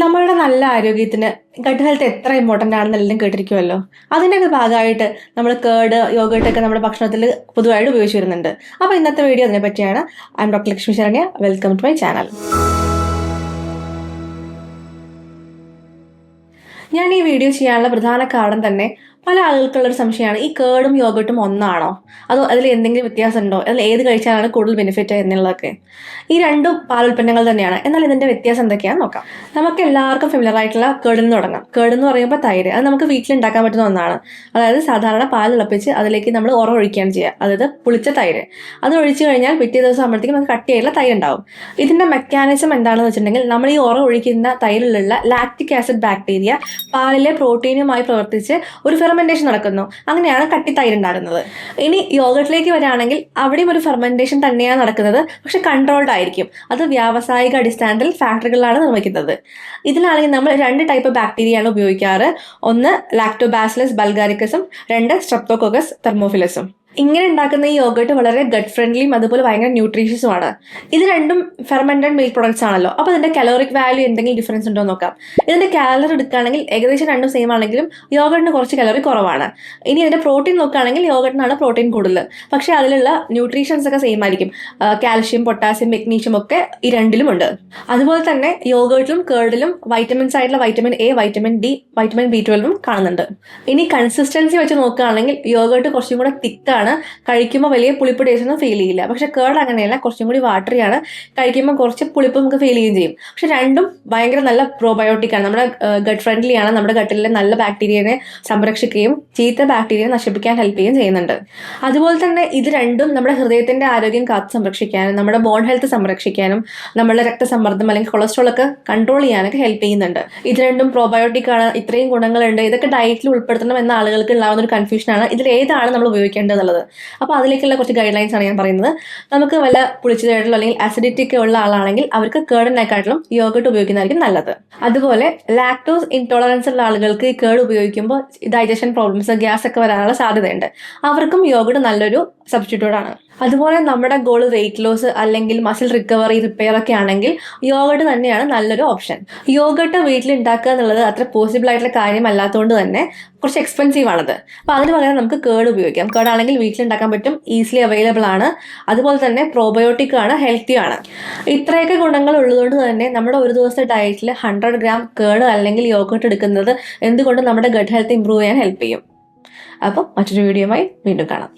നമ്മളുടെ നല്ല ആരോഗ്യത്തിന് ഗട്ട് ഹെൽത്ത് എത്ര ഇമ്പോർട്ടന്റ് ആണെന്നെല്ലാം കേട്ടിരിക്കുമല്ലോ. അതിന്റെയൊക്കെ ഭാഗമായിട്ട് നമ്മൾ കേട് യോഗട്ടൊക്കെ നമ്മുടെ ഭക്ഷണത്തിൽ പൊതുവായിട്ട് ഉപയോഗിച്ച് വരുന്നുണ്ട്. അപ്പോൾ ഇന്നത്തെ വീഡിയോ അതിനെ പറ്റിയാണ് I am doctor Lakshmi Saranya. Welcome to my channel ഞാൻ ഈ വീഡിയോ ചെയ്യാനുള്ള പ്രധാന കാരണം തന്നെ പല ആളുകൾക്കുള്ളൊരു സംശയമാണ്. ഈ കേടും യോഗട്ടും ഒന്നാണോ? അതോ അതിൽ എന്തെങ്കിലും വ്യത്യാസമുണ്ടോ? അതിൽ ഏത് കഴിച്ചാലാണ് കൂടുതൽ ബെനിഫിറ്റ് എന്നുള്ളതൊക്കെ. ഈ രണ്ടും പാലുൽപ്പന്നങ്ങൾ തന്നെയാണ്. എന്നാൽ ഇതിന്റെ വ്യത്യാസം എന്തൊക്കെയാണെന്ന് നോക്കാം. നമുക്ക് എല്ലാവർക്കും ഫെമിലർ ആയിട്ടുള്ള കേടിൽ നിന്ന് തുടങ്ങാം. കേട് എന്ന് പറയുമ്പോൾ തൈര്. അത് നമുക്ക് വീട്ടിൽ ഉണ്ടാക്കാൻ പറ്റുന്ന ഒന്നാണ്. അതായത് സാധാരണ പാൽ തിളപ്പിച്ച് അതിലേക്ക് നമ്മൾ ഉറ ഒഴിക്കുകയാണ് ചെയ്യുക. അതായത് പുളിച്ച തൈര്. അത് ഒഴിച്ചു കഴിഞ്ഞാൽ പിറ്റേ ദിവസം ആകുമ്പോഴത്തേക്കും നമുക്ക് കട്ടിയായിട്ടുള്ള തൈര് ഉണ്ടാവും. ഇതിന്റെ മെക്കാനിസം എന്താണെന്ന് വെച്ചിട്ടുണ്ടെങ്കിൽ നമ്മൾ ഈ ഉറ ഒഴിക്കുന്ന തൈരിലുള്ള ലാക്റ്റിക് ആസിഡ് ബാക്ടീരിയ പാലിലെ പ്രോട്ടീനുമായി പ്രവർത്തിച്ച് ഒരു ഫെർമെന്റേഷൻ നടക്കുന്നു. അങ്ങനെയാണ് കട്ടി തൈര് ഉണ്ടാകുന്നത് ഇനി യോഗട്ടിലേക്ക് വരാണെങ്കിൽ അവിടെയും ഒരു ഫെർമെന്റേഷൻ തന്നെയാണ് നടക്കുന്നത്. പക്ഷെ കൺട്രോൾഡ് ആയിരിക്കും. അത് വ്യാവസായിക അടിസ്ഥാനത്തിൽ ഫാക്ടറികളിലാണ് നിർമ്മിക്കുന്നത്. ഇതിലാണെങ്കിൽ നമ്മൾ രണ്ട് ടൈപ്പ് ബാക്ടീരിയയാണ് ഉപയോഗിക്കാറ്. ഒന്ന് ലാക്ടോബാസിലസ് ബൽഗാരിക്കസും രണ്ട് സ്ട്രെപ്റ്റോകോക്കസ് തെർമോഫിലസും ഇങ്ങനെ ഉണ്ടാക്കുന്ന ഈ യോഗട്ട് വളരെ ഗട്ട് ഫ്രണ്ട്ലിയും അതുപോലെ ഭയങ്കര ന്യൂട്രീഷ്യസുമാണ് ഇത് രണ്ടും ഫെർമെന്റഡ് മിൽക്ക് പ്രൊഡക്ട്സ് ആണല്ലോ. അപ്പോൾ അതിന്റെ കലോറിക് വാല്യൂ എന്തെങ്കിലും ഡിഫറൻസ് ഉണ്ടോ നോക്കാം. ഇതിന്റെ കാലറി എടുക്കുകയാണെങ്കിൽ ഏകദേശം രണ്ടും സെയിം ആണെങ്കിലും യോഗട്ടിന് കുറച്ച് കലോറി കുറവാണ്. ഇനി ഇതിന്റെ പ്രോട്ടീൻ നോക്കുകയാണെങ്കിൽ യോഗട്ടിനാണ് പ്രോട്ടീൻ കൂടുതൽ. പക്ഷേ അതിലുള്ള ന്യൂട്രീഷൻസ് ഒക്കെ സെയിം ആയിരിക്കും. കാൽഷ്യം പൊട്ടാസ്യം മെഗ്നീഷ്യം ഒക്കെ ഈ രണ്ടിലും ഉണ്ട്. അതുപോലെ തന്നെ യോഗട്ടിലും കേർഡിലും വൈറ്റമിൻസ് ആയിട്ടുള്ള vitamin A vitamin D vitamin B ട്വൽവും കാണുന്നുണ്ട്. ഇനി കൺസിസ്റ്റൻസി വെച്ച് നോക്കുകയാണെങ്കിൽ യോഗട്ട് കുറച്ചും കൂടെ തിക്കാണ് കഴിക്കുമ്പോൾ വലിയ പുളിപ്പ് ടേസ്റ്റ് ഒന്നും ഫീൽ ചെയ്യില്ല. പക്ഷെ കേർഡ് അങ്ങനെയല്ല. കുറച്ചും കൂടി വാട്ടറിയാണ് കഴിക്കുമ്പോൾ കുറച്ച് പുളിപ്പ് നമുക്ക് ഫീൽ ചെയ്യുകയും ചെയ്യും. പക്ഷെ രണ്ടും ഭയങ്കര നല്ല പ്രോബയോട്ടിക് ആണ്. നമ്മുടെ ഗട്ട് ഫ്രണ്ട്ലി ആണ്. നമ്മുടെ ഗട്ടിലെ നല്ല ബാക്ടീരിയനെ സംരക്ഷിക്കുകയും ചീത്ത ബാക്ടീരിയ നശിപ്പിക്കാൻ ഹെൽപ്പ് ചെയ്യുകയും ചെയ്യുന്നുണ്ട്. അതുപോലെ തന്നെ ഇത് രണ്ടും നമ്മുടെ ഹൃദയത്തിന്റെ ആരോഗ്യം കാത്തു സംരക്ഷിക്കാനും നമ്മുടെ ബോൺ ഹെൽത്ത് സംരക്ഷിക്കാനും നമ്മുടെ രക്തസമ്മർദ്ദം അല്ലെങ്കിൽ കൊളസ്ട്രോൾ ഒക്കെ കൺട്രോൾ ചെയ്യാനൊക്കെ ഹെൽപ്പ് ചെയ്യുന്നുണ്ട്. ഇത് രണ്ടും പ്രോബയോട്ടിക് ആണ്. ഇത്രയും ഗുണങ്ങളുണ്ട്. ഇതൊക്കെ ഡയറ്റിൽ ഉൾപ്പെടുത്തണം എന്ന ആളുകൾക്ക് ഉണ്ടാകുന്ന ഒരു കൺഫ്യൂഷനാണ് ഇതിൽ ഏതാണ് നമ്മൾ ഉപയോഗിക്കേണ്ടത് എന്നുള്ളത് അപ്പോൾ അതിലേക്കുള്ള കുറച്ച് ഗൈഡ് ലൈൻസ് ആണ് ഞാൻ പറയുന്നത്. നമുക്ക് വല്ല പുളിച്ചതായിട്ടുള്ള അല്ലെങ്കിൽ അസിഡിറ്റി ഒക്കെ ഉള്ള ആളാണെങ്കിൽ അവർക്ക് കേടിനെക്കാട്ടിലും യോഗട്ട് ഉപയോഗിക്കുന്നതായിരിക്കും നല്ലത്. അതുപോലെ ലാക്ടോസ് ഇൻടോളറൻസ് ഉള്ള ആളുകൾക്ക് ഈ കേട് ഉപയോഗിക്കുമ്പോൾ ഡൈജഷൻ പ്രോബ്ലംസ് ഗ്യാസ് ഒക്കെ വരാനുള്ള സാധ്യതയുണ്ട്. അവർക്കും യോഗട്ട് നല്ലൊരു സബ്സ്റ്റിറ്റ്യൂട്ട് ആണ്. അതുപോലെ നമ്മുടെ ഗോൾ വെയിറ്റ് ലോസ് അല്ലെങ്കിൽ മസിൽ റിക്കവറി റിപ്പയർ ഒക്കെ ആണെങ്കിൽ യോഗട്ട് തന്നെയാണ് നല്ലൊരു ഓപ്ഷൻ യോഗട്ട് വീട്ടിൽ ഉണ്ടാക്കുക എന്നുള്ളത് അത്ര പോസിബിൾ ആയിട്ടുള്ള കാര്യമല്ലാത്തതുകൊണ്ട് തന്നെ കുറച്ച് എക്സ്പെൻസീവ് ആണത്. അപ്പോൾ അതിന് പകരം നമുക്ക് കേട് ഉപയോഗിക്കാം. കേടാണെങ്കിൽ വീട്ടിൽ ഉണ്ടാക്കാൻ പറ്റും ഈസിലി അവൈലബിൾ ആണ്. അതുപോലെ തന്നെ പ്രോബയോട്ടിക് ആണ് ഹെൽത്തി ആണ്. ഇത്രയൊക്കെ ഗുണങ്ങൾ ഉള്ളതുകൊണ്ട് തന്നെ നമ്മുടെ ഒരു ദിവസത്തെ ഡയറ്റിൽ ഹൺഡ്രഡ് ഗ്രാം കേട് അല്ലെങ്കിൽ യോഗട്ട് എടുക്കുന്നത് എന്തുകൊണ്ടും നമ്മുടെ ഗട്ട് ഹെൽത്ത് ഇമ്പ്രൂവ് ചെയ്യാൻ ഹെൽപ്പ് ചെയ്യും? അപ്പം മറ്റൊരു വീഡിയോയുമായി വീണ്ടും കാണാം.